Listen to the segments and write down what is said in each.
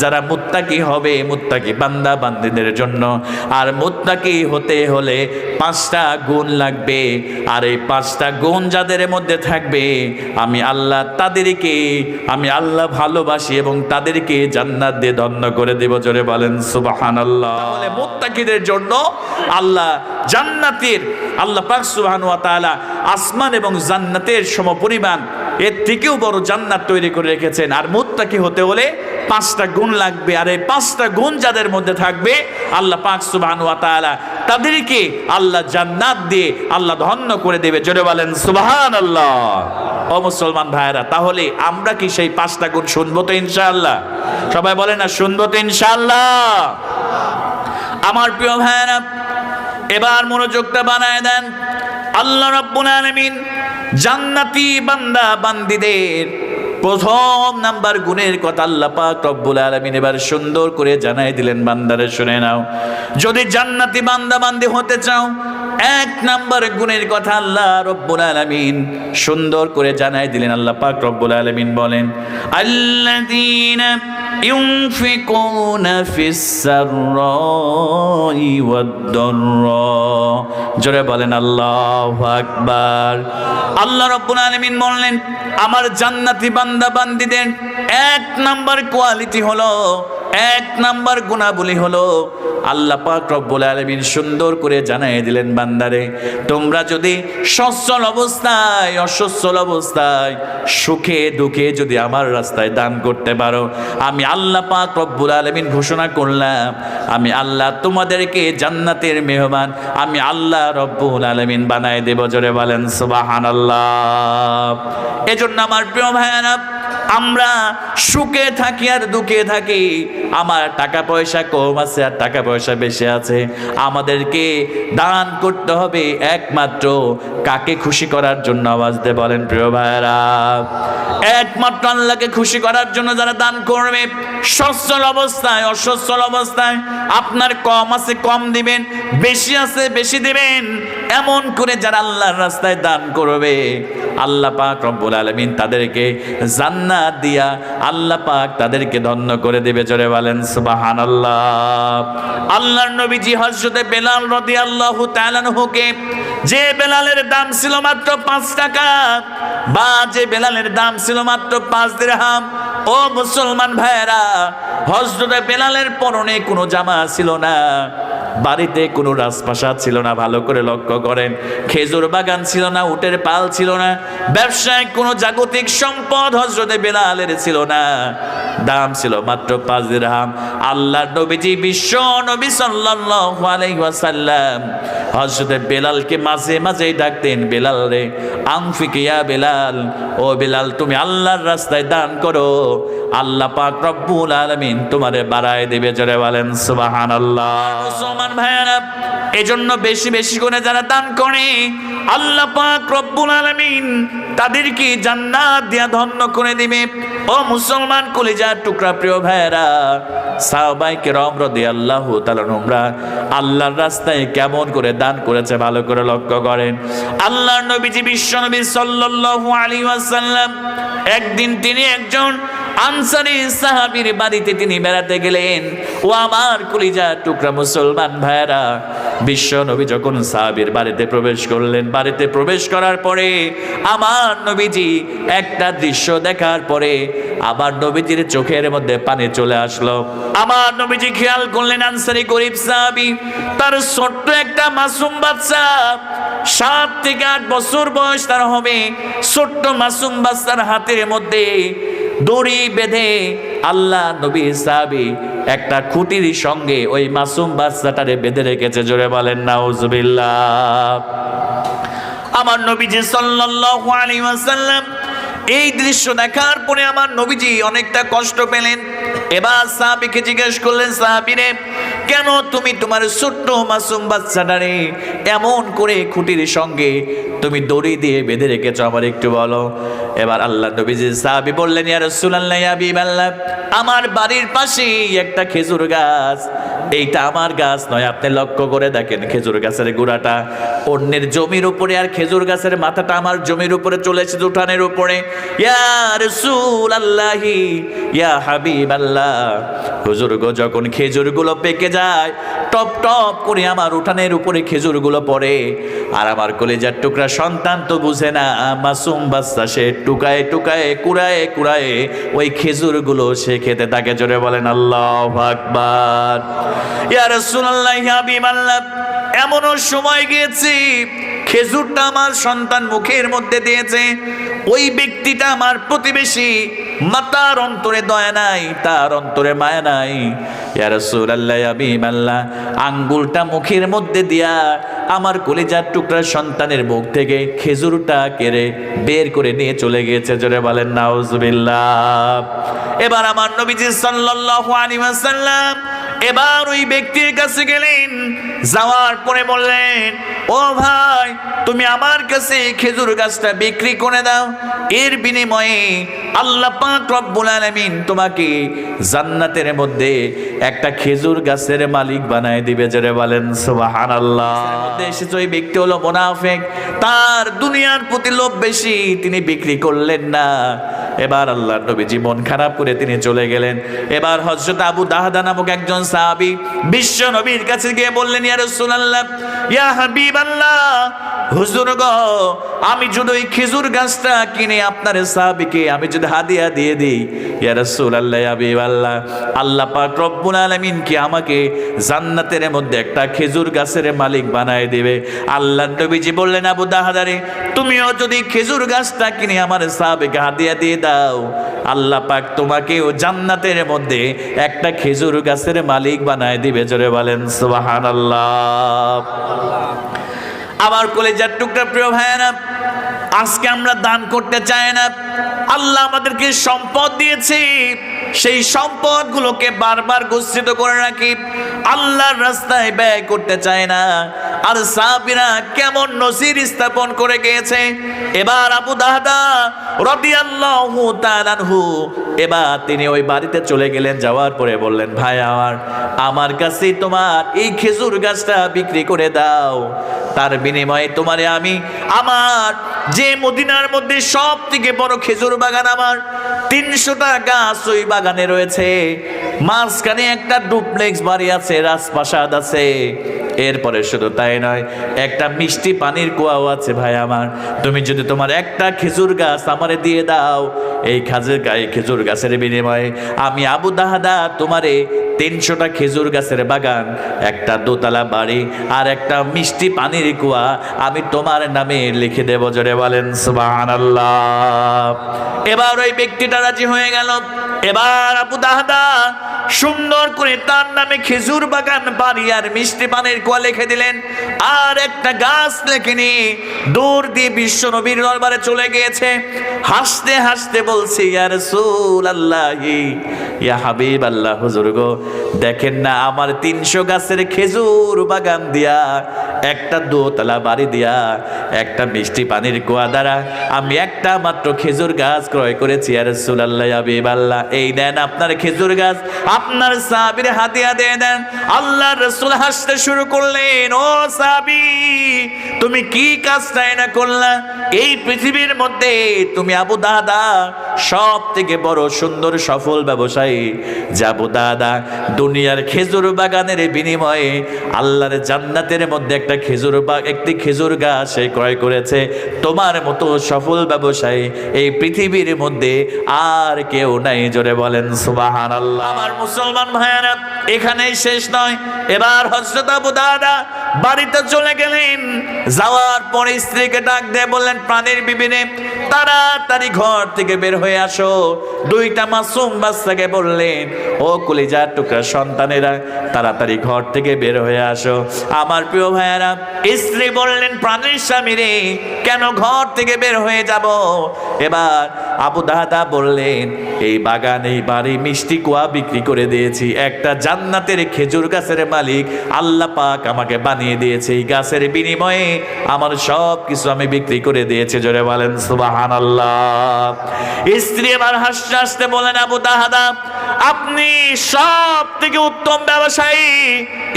যারা মুত্তাকি হবে, মুত্তাকি বান্দা বান্দিদের জন্য। আর মুত্তাকি হতে হলে পাঁচটা গুণ লাগবে। আর এই পাঁচটা গুণ যাদের মধ্যে থাকবে, আমি আল্লাহ তাদেরকে, আমি আল্লাহ ভালোবাসি এবং তাদেরকে জান্নাত দিয়ে ধন্য করে দেব। জোরে বলেন সুবাহান আল্লাহ মুত্তাকিদের জন্য আল্লাহ জান্নাতের, আল্লাহ পাক সুবহানাহু ওয়া তাআলা আসমান এবং জান্নাতের সমপরিমাণ এর থেকেও বড় জান্নাত তৈরি করে রেখেছেন। আর মুত্তাকি হতে হলে পাঁচটা গুণ লাগবে আর এই পাঁচটা গুণ যাদের মধ্যে থাকবে, আল্লাহ পাক সুবহানাহু ওয়া তাআলা তাদেরকে আল্লাহ জান্নাত দিয়ে আল্লাহ ধন্য করে দেবে। জোরে বলেন, সুবহানাল্লাহ। ও মুসলমান ভাইরা তাহলে আমরা কি সেই পাঁচটা গুণ শুনব তো ইনশাআল্লাহ? সবাই বলে না, শুনব তো ইনশাআল্লাহ। আমার প্রিয় ভাইরা এবার মনোযোগটা বানায় দেন। আল্লাহ রাব্বুল আলামিন জান্নাতি বান্দা বান্দিদের প্রথম নাম্বার গুণের কথা আল্লাহ পাক রব্বুল আলামিন এবার সুন্দর করে জানাই দিলেন, বান্দারে শুনে নাও। যদি জান্নাতি বান্দা বান্দি হতে চাও, এক নাম্বার গুণের কথা আল্লাহ রব্বুল আলামিন সুন্দর করে জানাই দিলেন, আল্লাহ পাক রব্বুল আলামিন বলেন, আল্লাযীনা ينفقون في السراء والضراء জোরে বলেন আল্লাহু আকবার আল্লাহ রাব্বুল আলামিন বললেন আমার জান্নাতি বান্দা বান্দীদের এক নাম্বার কোয়ালিটি হলো এক নাম্বার গুণাবলী হলো আল্লাহ পাক রব্বুল আলামিন সুন্দর করে জানাই দিলেন, বান্দারে, তোমরা যদি সচ্ছল অবস্থায়, অসচ্ছল অবস্থায় সুখে দুঃখে যদি আমার রাস্তায় দান করতে পারো, আমি আল্লাহ পাক রব্বুল আলামিন ঘোষণা করলাম, আমি আল্লাহ তোমাদেরকে জান্নাতের মেহমান, আমি আল্লাহ রব্বুল আলামিন বানায় দেব, জোরে বলেন, সুবহানাল্লাহ। এজন্য আমার প্রিয় ভাইয়ারা আমরা সুখে থাকি আর দুঃখে থাকি, আমার টাকা পয়সা কম আছে আর টাকা পয়সা বেশি আছে। আমাদেরকে দান করতে হবে একমাত্র কাকে খুশি করার জন্য আওয়াজ দিয়ে বলেন, প্রিয় ভাইয়েরা। একমাত্র আল্লাহকে খুশি করার জন্য যারা দান করবে, সচ্ছল অবস্থায়, অসচ্ছল অবস্থায়, আপনার কম আছে, কম দিবেন, বেশি আছে, বেশি দিবেন, এমন করে যারা আল্লাহর রাস্তায় দান করবে আল্লাহ পাক রব্বুল আলামিন তাদেরকে জান্নাত দিয়া আল্লাহ পাক তাদেরকে ধন্য করে দেবে, জোরে বলেন সুবাহান আল্লাহ আল্লাহর নবীজি হযরতে বেলাল রাদিয়াল্লাহু তাআলা আনহুকে যে বেলালের দাম ছিল মাত্র পাঁচ টাকা, বা যে বেলালের দাম ছিল মাত্র পাঁচ দিরহাম, ও মুসলমান ভাইয়েরা হজরতে বেলালের পরনে কোনো জামা ছিল না। বাড়িতে কোনো রাজপ্রাসাদ ছিল না, ভালো করে লক্ষ্য করেন। খেজুর বাগান ছিল না, উটের পাল ছিল না, ব্যবসায় কোনো জাগতিক সম্পদ হজরতে বেলালের ছিল না। দাম ছিল মাত্র পাঁচ দিরহাম। আল্লাহ নবীজি বিশ্ব নবী সাল্লাল্লাহু আলাইহি ওয়াসাল্লাম। হজরতে বেলালকে মাঝে মাঝেই ডাকতেন, বেলাল রে আংফিকিয়া বেলাল। ও বেলাল, তুমি আল্লাহর রাস্তায় দান করো। আল্লাহ পাক রব্বুল আলামিন তোমারে বাড়ায় দেবে। জোরে বলেন, সুবহানাল্লাহ। মুসলমান ভাইয়ারা, এজন্য বেশি বেশি করে যারা দান করে, আল্লাহ পাক রব্বুল আলামিন তাদেরকে জান্নাত দিয়া ধন্য করে দিবে। ও মুসলমান কলিজার টুকরা প্রিয় ভাইয়েরা সাহাবাইকে রম রদি আল্লাহ তালা আল্লাহর রাস্তায় কেমন করে দান করেছে ভালো করে লক্ষ্য করেন। আল্লাহর নবীজি বিশ্ব নবী সাল্লাল্লাহু আলাইহি ওয়াসাল্লাম, একদিন তিনি একজন আনসারি সাহাবীর বাড়িতে তিনি বেড়াতে গেলেন। ও আমার কলিজা টুকরা মুসলমান ভাইয়েরা, বিশ্ব নবী যখন সাহাবীর বাড়িতে প্রবেশ করলেন, বাড়িতে প্রবেশ করার পরে আমার নবীজি একটা দৃশ্য দেখার পরে আবার নবীজির চোখের মধ্যে পানি চলে আসলো। আমার নবীজি খেয়াল করলেন আনসারি গরিব সাহাবী, তার ছোট্ট একটা মাসুম বাচ্চা, সাত থেকে আট বছর বয়স তার হবে। ছোট্ট মাসুম বাচ্চার হাতের মধ্যে দড়ি বেঁধে আল্লাহ নবী সাহাবি একটা খুঁটির সঙ্গে ওই মাসুম বাচ্চাটারে বেঁধে রেখেছে, জোরে বলেন, নাউজুবিল্লাহ। আমার নবীজি সাল্লাল্লাহু আলাইহি ওয়াসাল্লাম এই দৃশ্য দেখার পরে আমার নবীজি অনেকটা কষ্ট পেলেন। এবার সাহাবিকে জিজ্ঞেস করলেন, সাহাবিরে, কেন তুমি তোমার ছোট্ট মাসুম বাচ্চাটারে এমন করে খুঁটির সঙ্গে তুমি দড়ি দিয়ে বেঁধে রেখেছ? আমার একটু বলো। এবার আল্লাহ নবীজি সাহাবি বললেন, ইয়া রাসূলুল্লাহ, ইয়া হাবিবাল্লাহ, আমার বাড়ির পাশেই একটা খেজুর গাছ। এইটা আমার গাছ নয়, আপনি লক্ষ্য করে দেখেন খেজুর গাছের গোড়াটা। অন্যের জমির উপরে আর খেজুর গাছের মাথাটা আমার জমির উপরে চলে এসেছে উঠানের উপরে। ইয়া হাবিব আল্লাহ হুজুর গো, যখন খেজুরগুলো পেকে যায়, টপ টপ করে আমার উঠানের উপরে খেজুরগুলো পড়ে। আর আমার কলেজার টুকরা সন্তান তো বুঝে না, মাসুম বাচ্চা সে টুকায় টুকায়, কুড়ায় কুড়ায় ওই খেজুরগুলো সে খেতে তাকে জোরে বলেন, আল্লাহ আকবার। এমনও সময় গিয়েছি, খেজুরটা আমার সন্তান মুখের মধ্যে দিয়েছে, ওই ব্যক্তিটা আমার প্রতিবেশী, মাতার অন্তরে দয়া নাই, তার অন্তরে মায়া নাই। হাবিবাল্লাহ আঙ্গুলটা মুখের মধ্যে দিয়া আমার কলিজার টুকরা সন্তানের মুখ থেকে খেজুরটা কেড়ে বের করে নিয়ে চলে গিয়েছে, জোরে বলেন, নাউজুবিল্লাহ। এবার আমার নবীজি সাল্লাল্লাহু আলাইহি ওয়াসাল্লাম এবার ওই ব্যক্তির কাছে গেলেন, যাওয়ার পরে বললেন, ও ভাই, তুমি আমার কাছে খেজুর গাছটা বিক্রি করে দাও। এর বিনিময়ে আল্লাহ পাক রব্বুল আলামিন তোমাকে জান্নাতের মধ্যে একটা খেজুর গাছের মালিক বানায় দিবে। জোরে বলেন, সুবহানাল্লাহ। এসেছে ওই ব্যক্তি হলো মোনাফেক। তার দুনিয়ার প্রতি লোভ বেশি, তিনি বিক্রি করলেন না। এবার আল্লাহর নবী জীবন খারাপ করে তিনি চলে গেলেন। এবার হযরত আবু দাহদা নামক একজন সাহাবী বিশ্ব নবীর কাছে গিয়ে বললেন, ইয়া রাসূলুল্লাহ, ইয়া হাবিবাল্লাহ আমি যদি ওই খেজুর গাছটা কিনে আপনার সাহাবীকে, আমি যদি হাদিয়া দিয়ে দিই, ইয়া রাসূলুল্লাহ, ইয়া হাবিবাল্লাহ, আল্লাহ পাক রব্বুল আলামিন কি আমাকে জান্নাতের মধ্যে একটা খেজুর গাছের মালিক বানায় দিবে? আল্লাহ নবীজি বললেন, আবু দাহাদারে তুমিও যদি খেজুর গাছটা কিনে আমার সাহাবীকে হাদিয়া দিয়ে দাও, আল্লাহ পাক তোমাকেও জান্নাতের মধ্যে একটা খেজুর গাছের মালিক বানায় দিবে। জোরে বলেন, সুবহানাল্লাহ। আমার কলেজার টুকরা প্রিয় ভাইয়েরা, আজকে আমরা দান করতে চাই না। আল্লাহ আমাদেরকে সম্পদ দিয়েছে। সেই সম্পদগুলোকে বারবার গচ্ছিত করে রাখি। আল্লাহর রাস্তায় ব্যয় করতে চায় না। আর সাহাবীরা কেমন নসির স্থাপন করে গিয়েছে। এবার আবু দাহদা রাদিয়াল্লাহু তাআলাহু এবার তিনি ওই বাড়িতে চলে গেলেন। যাওয়ার পরে বললেন, ভাই আমার আমার কাছে তোমার এই খেজুর গাছটা বিক্রি করে দাও। তার বিনিময়ে তোমারে আমি, আমার যে মদিনার মধ্যে সব থেকে বড় খেজুর বাগান আমার তিনশোটা গাছ ওই বাগানে রয়েছে। মাঝখানে একটা ডুপ্লেক্স বাড়ি আছে, রাজপ্রাসাদ আছে। এরপরে শুধু তাই নয়, একটা মিষ্টি পানির কুয়াও আছে ভাই আমার। তুমি যদি তোমার একটা খেজুর গাছ আমারে দিয়ে দাও, এই খাজের গায়ে খেজুর গাছের বিনিময়ে আমি আবু দাহাদা তোমারে তিনশোটা খেজুর গাছের বাগান, একটা দোতলা বাড়ি আর একটা মিষ্টি পানির কুয়া। আমি তোমার নামে লিখে দেব, জোরে বলেন, সুবহানাল্লাহ। এবার ওই ব্যক্তিটা রাজি হয়ে গেল। এবার আবু দাহদা সুন্দর করে তার নামে খেজুর বাগান, বাড়ি আর মিষ্টি পানির কুয়া লিখে দিলেন। আর একটা গাছ লেখে নিয়ে দৌড় দিয়ে বিশ্ব নবীর দরবারে চলে গিয়েছে। হাসতে হাসতে বলছি, ইয়া রাসূল আল্লাহি ইয়া হাবিব আল্লাহ হুজুর গো, দেখেন না আমার তিনশো গাছের খেজুর বাগান দিয়া, একটা দোতলা বাড়ি দিয়া, একটা মিষ্টি পানির কুয়া দ্বারা আমি একটা মাত্র খেজুর গাছ ক্রয় করেছি। আর সুলাল্লাহ হাবিব আল্লাহ এই দেন আপনার খেজুর গাছ, আপনার সাবির হাতিয়া দিয়ে দেন। আল্লাহ রসুল হাসতে শুরু করলেন, ও সাবি তুমি কি কাজটা না করলা? এই পৃথিবীর মধ্যে তুমি আবু দাদা সব থেকে বড় সুন্দর সফল ব্যবসায়ী যাব দাদা। দুনিয়ার খেজুর বাগানের বিনিময়ে আল্লাহর জান্নাতের মধ্যে একটা খেজুর বাগ একটি খেজুর গাছ সে ক্রয় করেছে। তোমার মতো সফল ব্যবসায়ী এই পৃথিবীর মধ্যে আর কেউ নাই, জোরে বলেন সুবাহান আল্লাহ আমার মুসলমান ভাইয়ারা, এখানেই শেষ নয়। এবার হজরত আবু দাদা বাড়িতে চলে গেলেন। যাওয়ার পরে স্ত্রীকে ডাক দিয়ে বললেন, প্রাণের বিবিনে তাড়াতাড়ি ঘর থেকে বের হয়ে আসো। দুইটা মাসুম বাচ্চাকে বললেন, ও কলিজার টুকরা সন্তানেরা, তাড়াতাড়ি ঘর থেকে বের হয়ে আসো। আমার প্রিয় ভাইয়ারা, স্ত্রী বললেন, প্রাণের স্বামী রে, কেন ঘর থেকে বের হয়ে যাব? এবার আবু দাহাদা বললেন, এই বাগান, এই বাড়ি মিষ্টি কুয়া বিক্রি করে দিয়েছি। একটা জান্নাতের খেজুর গাছের মালিক আল্লাহ পাক আমাকে বানিয়ে দিয়েছে। এই গাছের বিনিময়ে আমার সব কিছু আমি বিক্রি করে দিয়েছি। জোরে বলেন সুবাহ সুবাহান আল্লাহ স্ত্রী এবার হাসতে হাসতে বলেন, আবু তাহাদা আপনি সব থেকে উত্তম ব্যবসায়ী।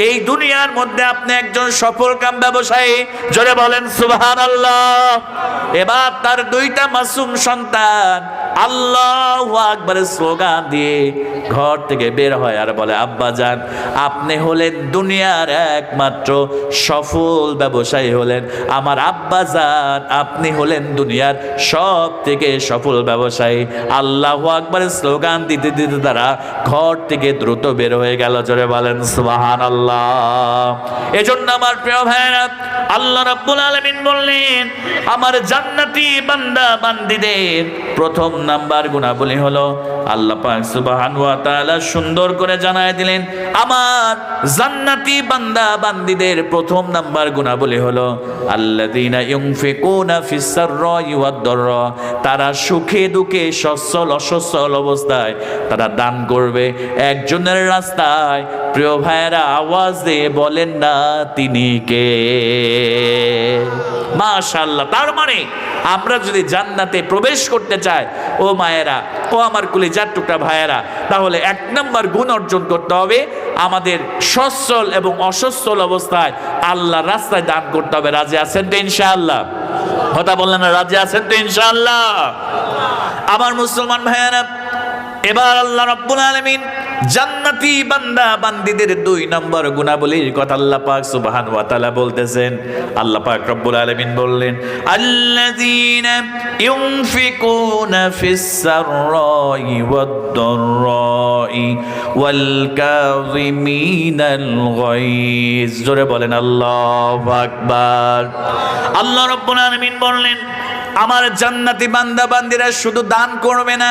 এই দুনিয়ার মধ্যে আপনি একজন সফল কাম ব্যবসায়ী। জোরে বলেন সুবাহান আল্লাহ এবার তার দুইটা মাসুম সন্তান। আল্লাহ আকবারের স্লোগান দিয়ে ঘর থেকে বের হয় আর বলে, আব্বা যান, আপনি হলেন দুনিয়ার একমাত্র সফল ব্যবসায়ী হলেন। আমার আব্বা যান, আপনি হলেন দুনিয়ার সব থেকে সফল ব্যবসায়ী। আল্লাহ আকবারের স্লোগান দিতে দিতে তারা ঘর থেকে দ্রুত বের হয়ে গেল। জোরে বলেন সুবাহান আল্লাহ এজন্য আমার প্রিয় ভাইরা আল্লাহ রাব্বুল আলামিন বললেন, আমার জান্নাতি বান্দা বান্দিদের প্রথম নাম্বার গুণাবলী হলো আল্লাহ পাক সুবহানাহু ওয়া তাআলা সুন্দর করে জানায় দিলেন, আমার জান্নাতি বান্দা বান্দিদের প্রথম নাম্বার গুণাবলী হলো আল্লাযীনা ইউনফিকুনা ফিস সাররাই ওয়াদ তারা সুখে দুঃখে সচ্ছল অসচ্ছল অবস্থায় তারা দান করবে। একজনের রাস্তায় প্রিয় ভাইয়েরা আওয়াজ দিয়ে বলেন, না, তিনি কে? মাশাআল্লাহ, তার মানে আমরা যদি জান্নাতে প্রবেশ করতে চাই, ও মায়েরা, ও আমার কুলি যার টুকরা ভাইয়েরা, তাহলে এক নম্বর গুণ অর্জন করতে হবে আমাদের সচ্ছল এবং অসচ্ছল অবস্থায় আল্লাহ রাস্তায় দান করতে হবে। রাজি আছেন তো ইনশাআল্লাহ? কথা বললেন রাজি আছেন তো ইনশাআল্লাহ? আমার মুসলমান ভাইয়েরা এবার আল্লাহ রাব্বুল আলামিন জান্নাতি বান্দা বান্দিদের দুই নম্বর গুণাবলীর কথা আল্লাহ পাক সুবহান ওয়া তাআলা বলতেছেন। আল্লাহ পাক রব্বুল আলামিন বললেন, আল্লাযীনা ইউনফিকুনা ফিস সাররাই ওয়াদ দাররাই ওয়াল কাযিমিনাল গায়জ। জোরে বলেন, আল্লাহু আকবার। আল্লাহ রব্বুল আলামিন বললেন, আমার জান্নাতি বান্দা বান্দিরা শুধু দান করবে না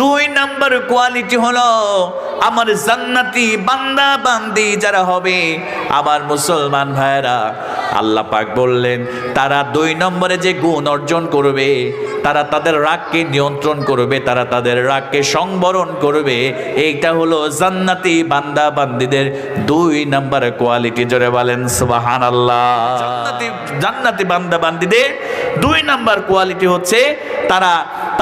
দুই নাম্বার কোয়ালিটি হলো আমার জান্নাতি বান্দা বান্দি যারা হবে। আমার মুসলমান ভাইরা আল্লাহ পাক বললেন, তারা দুই নম্বরে যে গুণ অর্জন করবে, তারা তাদের রাগকে নিয়ন্ত্রণ করবে, তারা তাদের রাগকে সংবরণ করবে। এইটা হলো জান্নাতি বান্দা বান্দিদের দুই নাম্বার কোয়ালিটি জোরে বলেন সুবাহান আল্লাহ জান্নাতি বান্দা বান্দিদের দুই নাম্বার কোয়ালিটি হচ্ছে, তারা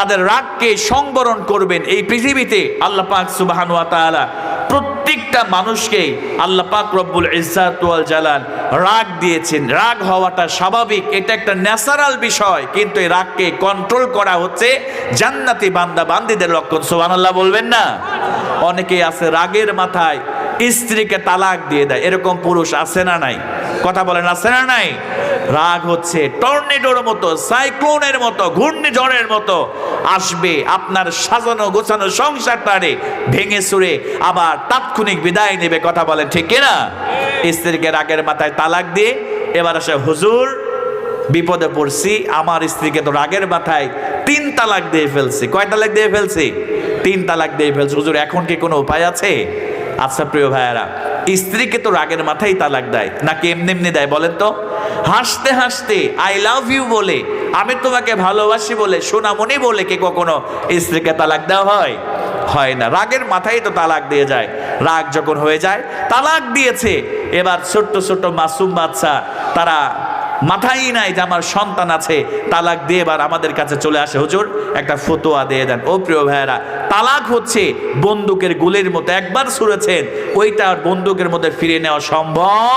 তাদের রাগকে সংবরণ করবেন। এই পৃথিবীতে আল্লাহ পাক সুবাহান তাআলা প্রত্যেকটা মানুষকে আল্লাহ পাক রব্বুল ইজ্জাত ওয়াল জালাল রাগ দিয়েছেন। রাগ হওয়াটা স্বাভাবিক, এটা একটা ন্যাচারাল বিষয়, কিন্তু এই রাগকে কন্ট্রোল করা হচ্ছে জান্নাতি বান্দা বান্দিদের লক্ষণ। সুবহানাল্লাহ বলবেন না? অনেকেই আছে রাগের মাথায় স্ত্রীকে তালাক দিয়ে দেয়। এরকম পুরুষ আছে না নাই? কথা বলেন, আছে না নাই? রাগ হচ্ছে, টর্নেডোর মতো, সাইক্লোনের মতো, ঘূর্ণিঝড়ের মতো আসবে। আপনার সাজানো গোছানো সংসারটারে ভেঙে সুরে আবার তাৎক্ষণিক বিদায় নেবে, কথা বলেন, ঠিক কিনা? স্ত্রীকে রাগের মাথায় তালাক দিয়ে এবার আসে, হুজুর, বিপদে পড়ছি, আমার স্ত্রীকে তো রাগের মাথায় তিন তালাক দিয়ে ফেলছি। কয় তালাক দিয়ে ফেলছি? তিন তালাক দিয়ে ফেলছি। হুজুর, এখন কি কোনো উপায় আছে? আচ্ছা প্রিয় ভাইয়ারা, স্ত্রীকে তো রাগের মাথায় তালাক দেয়, নাকি এমনি এমনি দেয় বলেন তো? হাসতে হাসতে আই লাভ ইউ বলে, আমি তোমাকে ভালোবাসি বলে, সোনামণি বলে কে কখনো স্ত্রীকে তালাক দেওয়া হয়? হয় না, রাগের মাথায় তো তালাক দিয়ে যায়। রাগ যখন হয়ে যায়, তালাক দিয়েছে। এবার ছোট্ট ছোট্ট মাসুম বাচ্চা, তারা মাথায় নাই যে আমার সন্তান আছে, তালাক দিয়ে এবার আমাদের কাছে চলে আসে। হুজুর, একটা ফতোয়া দিয়ে দেন। ও প্রিয় ভাইয়েরা, তালাক হচ্ছে বন্দুকের গুলির মতো একবার ছুঁড়েছেন, ওইটা আর বন্দুকের মধ্যে ফিরে নেওয়া সম্ভব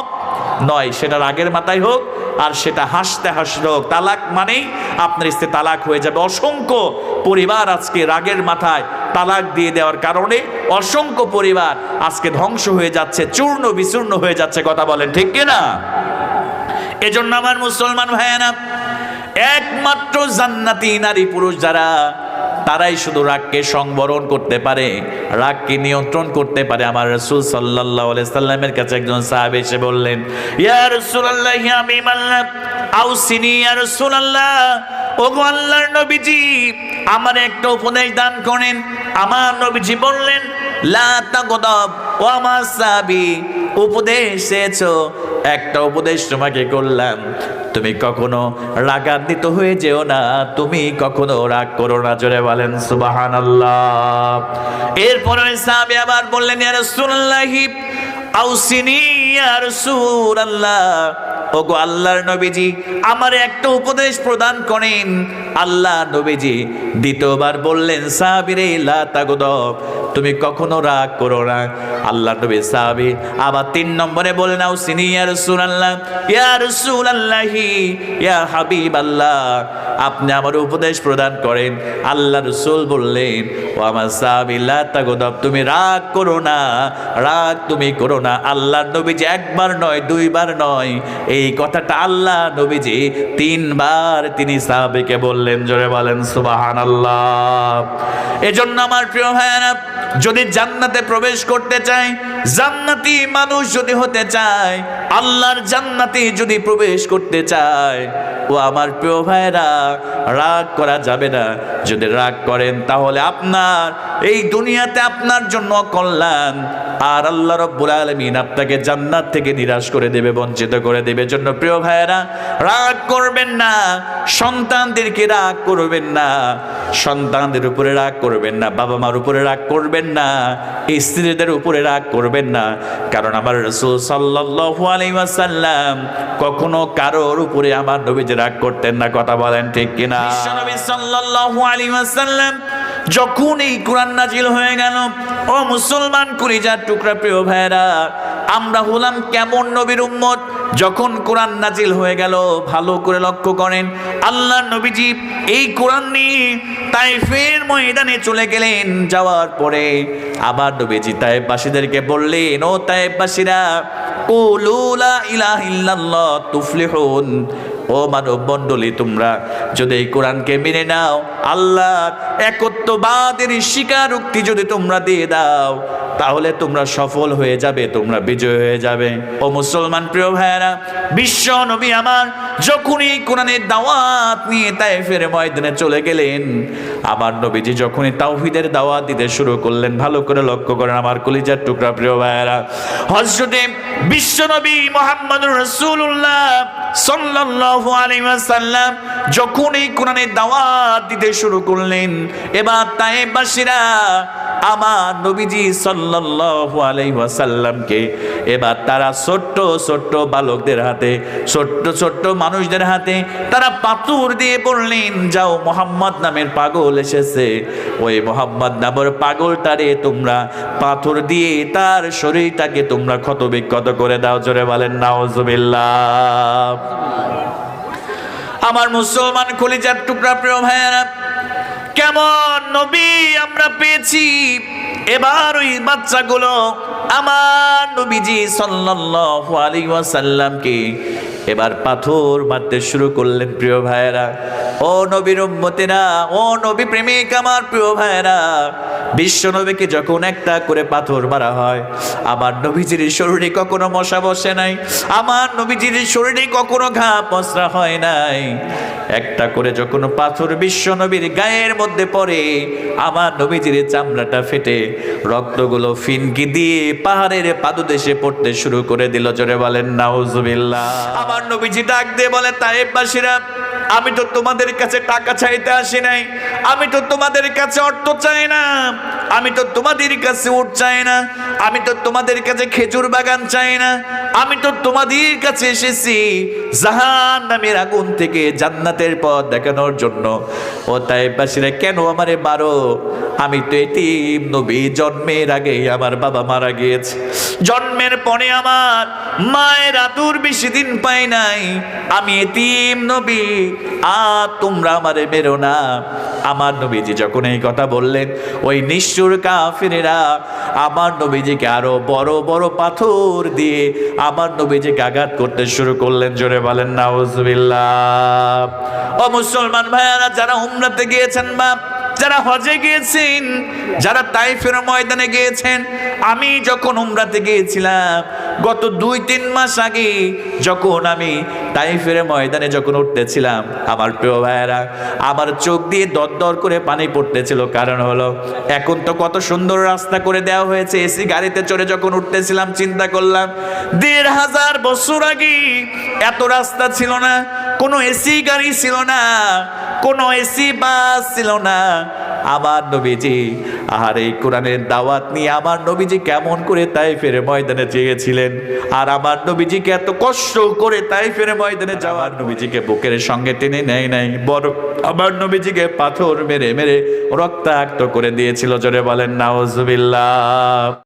নয়। সেটা রাগের মাথায় হোক, আর সেটা হাসতে হাসতে হোক। তালাক মানেই আপনার স্ত্রী তালাক হয়ে যাবে। অসংখ্য পরিবার আজকে রাগের মাথায় তালাক দিয়ে দেওয়ার কারণে অসংখ্য পরিবার আজকে ধ্বংস হয়ে যাচ্ছে, চূর্ণ বিচূর্ণ হয়ে যাচ্ছে, কথা বলেন ঠিক কিনা? এজন্য আমার মুসলমান ভাইয়েরা, একমাত্র জান্নাতি নারী পুরুষ যারা, তারাই শুধু রাগকে সংবরণ করতে পারে, রাগকে নিয়ন্ত্রণ করতে পারে। আমার রসুল সাল্লাহ সাল্লামের কাছে একজন সাহাব এসে বললেন, ইয়া ওগো আল্লাহর নবীজি, আমার একটা উপদেশ দান করেন। আমার নবীজি বললেন ও আমার উপদেশ একটা উপদেশ তোমাকে করলাম। তুমি কখনো রাগান্বিত হয়ে যেও না, তুমি কখনো রাগ করো না, জোরে বলেন সুবাহান আল্লাহ এরপরে সাহাবী আবার বললেন, ইয়া রাসূলুল্লাহি, আউসিনি ইয়া রাসূলুল্লাহ। ওগো আল্লাহর নবীজি, আমার একটা উপদেশ প্রদান করেন। আল্লাহ নবীজি দ্বিতীয়বার বললেন, সাহাবিরে, লা তাগদব, তুমি কখনো রাগ করো না। আল্লাহ নবী সাহাবি আবার তিন নম্বরে বলে, নাও সিনি, ইয়া রাসূলুল্লাহ, ইয়া রাসূলুল্লাহি, ইয়া হাবিবাল্লাহ, আপনি আমার উপদেশ প্রদান করেন। আল্লাহ রসুল বললেন, ও আমার সাহাবি, লা তাগদব, তুমি রাগ করো না, রাগ তুমি করো না। আল্লাহ নবীজি একবার নয়, দুইবার নয়, এই কথাটা আল্লাহ নবীজি তিনবার তিনি সাহাবিকে বললেন, জোরে বলেন সুবাহান আল্লাহ এজন্য আমার প্রিয় ভাইয়ারা, যদি জান্নাতে প্রবেশ করতে চায় জান্নাতি মানুষ যদি হতে চায়, আল্লাহর জান্নাতে যদি প্রবেশ করতে চায়, ও আমার প্রিয় ভাইরা রাগ করা যাবে না। যদি রাগ করেন, তাহলে আপনার, এই দুনিয়াতে আপনার জন্য কল্যাণ আর আল্লাহ রব্বুল আলমিন আপনাকে জান্নাত থেকে নিরাশ করে দেবে, বঞ্চিত করে দেবে। জন্য প্রিয় ভাইয়েরা, রাগ করবেন না। সন্তানদেরকে রাগ করবেন না। সন্তানদের উপরে রাগ করবেন না বাবা মার উপরে রাগ করবেন না, স্ত্রীদের উপরে রাগ করবেন না। কারণ আমার রসুল সাল্লাল্লাহু আলাইহি কখনো কারোর উপরে আমার নবীজি রাগ করতেন না, কথা বলেন ঠিক কিনা? ওয়াসাল্লাম যখন এই কোরআন নাজিল হয়ে গেল, ও মুসলমান কলিজার টুকরা প্রিয় ভাইরা আমরা হলাম কেমন নবীর উম্মত? যখন কোরআন নাজিল হয়ে গেল, ভালো করে লক্ষ্য করেন, আল্লাহ নবীজি এই কোরআন নিয়ে তাইফের ময়দানে চলে গেলেন। যাওয়ার পরে আবার নবীজি তাইফবাসীদেরকে বললেন, ও তাইফবাসীরা কুলুলা ইলাহা ইল্লাল্লাহ তুফলিহুন। ও মানব মণ্ডলী তোমরা যদি এই কোরআনকে মেনে নাও আল্লাহ একত্ববাদের স্বীকারোক্তি যদি তোমরা দিয়ে দাও তাহলে তোমরা সফল হয়ে যাবে, তোমরা বিজয় হয়ে যাবে। ও মুসলমান প্রিয় ভাইয়েরা, বিশ্ব নবী আমার যখনই কোরআনের দাওয়াত নিয়ে তাইফের ময়দানে চলে গেলেন, আমার নবীজি যখনই তাওহিদের দাওয়াত দিতে শুরু করলেন, ভালো করে লক্ষ্য করেন আমার কলিজার টুকরা প্রিয় ভাইয়েরা। হজরতে বিশ্ব নবী মোহাম্মদ রসুল্লাহ দাওয়াত দিতে শুরু করলেন, এবার আমার নবীজি এবার তারা ছোট্ট ছোট্ট বালকদের হাতে, ছোট্ট ছোট্ট মানুষদের হাতে তারা পাথর দিয়ে বললেন, যাও মোহাম্মদ নামের পাগল এসেছে। ওই মোহাম্মদ নামের পাগলটারে তোমরা পাথর দিয়ে তার শরীরটাকে তোমরা ক্ষত বিক্ষত করে দাও। জোরে বলেন, নাউজুবিল্লাহ। আমার মুসলমান কলিজার টুকরা প্রিয় ভাইয়েরা, কেমন নবী আমরা পেয়েছি? এবার ওই বাচ্চাগুলো আমার নবীজি সাল্লাল্লাহু আলাইহি ওয়াসাল্লামকে এবার পাথর মারতে শুরু করলেন প্রিয় ভাইয়েরা। ও নবীর উম্মতেরা, ও নবী প্রেমিক আমার প্রিয় ভাইয়েরা বিশ্ব নবীকে যখন একটা করে পাথর মারা হয়, আমার নবীজির শরীরে কখনো মশা বসে নাই, আমার নবীজির শরীরে কখনো ঘা পসরা হয় নাই। একটা করে যখন পাথর বিশ্ব নবীর গায়ের মধ্যে পড়ে, আমার নবীজির চামড়াটা ফেটে, রক্তগুলো ফিনকি দিয়ে পাহাড়ের পাদদেশে পড়তে শুরু করে দিল। জোরে বলেন, নাউজুবিল্লাহ। আমার নবীজি ডাক দিয়ে বলে তাইবাসীরা আমি তো তোমাদের কাছে টাকা চাইতে আসি নাই। আমি তো তোমাদের কাছে অর্থ চাই না। আমি তো তোমাদের কাছে উঠ চাই না। আমি তো তোমাদের কাছে খেজুর বাগান চাই না। আমি তো তোমাদের কাছে এসেছি জাহান নামের আগুন থেকে জান্নাতের পথ দেখানোর জন্য। ও তাই বাসীরা, কেন আমারে মারো? আমি তো এতিম নবী, জন্মের আগে আমার বাবা মারা গিয়েছে। জন্মের পরে আমার মায়ের আতুর বেশি দিন পাই নাই। আমি এতিম নবী, আর তোমরা আমারে মেরো না। আমার নবীজি যখন এই কথা বললেন, ওই নিষ্ঠুর কাফিরেরা আমার নবীজিকে আরও বড় বড় পাথর দিয়ে আমার নবীজিকে আঘাত করতে শুরু করলেন। জোরে বলেন, নাউজুবিল্লাহ। ও মুসলমান ভাইয়ারা, যারা উমরাতে গিয়েছেন বা যারা হজে গিয়েছেন, যারা তাইফের ময়দানে গিয়েছেন, আমি যখন উমরাতে গিয়েছিলাম গত দুই, তিন মাস আগে যখন আমি তাইফের ময়দানে যখন উঠতেছিলাম, আমার প্রিয় ভাইয়েরা, আমার চোখ দিয়ে দরদর করে পানি পড়তেছিল। কারণ হলো, এখন তো কত সুন্দর রাস্তা করে দেওয়া হয়েছে। এসি গাড়িতে চড়ে যখন উঠতেছিলাম, চিন্তা করলাম, দেড় হাজার বছর আগে এত রাস্তা ছিল না, কোনো এসি গাড়ি ছিল না, কোনো এসি বাস ছিল না আমার নবীজি আর এই কোরআনের দাওয়াত নিয়ে আমার নবীজি কেমন করে তাই ফেরে ময়দানে চেয়েছিলেন? আর আমার নবীজিকে এত কষ্ট করে তাই ফেরে ময়দানে যাওয়ার নবীজিকে বুকের সঙ্গে টেনে নেয় নাই বড় আমার নবীজিকে পাথর মেরে মেরে রক্তাক্ত করে দিয়েছিল। জোরে বলেন নাউজুবিল্লাহ।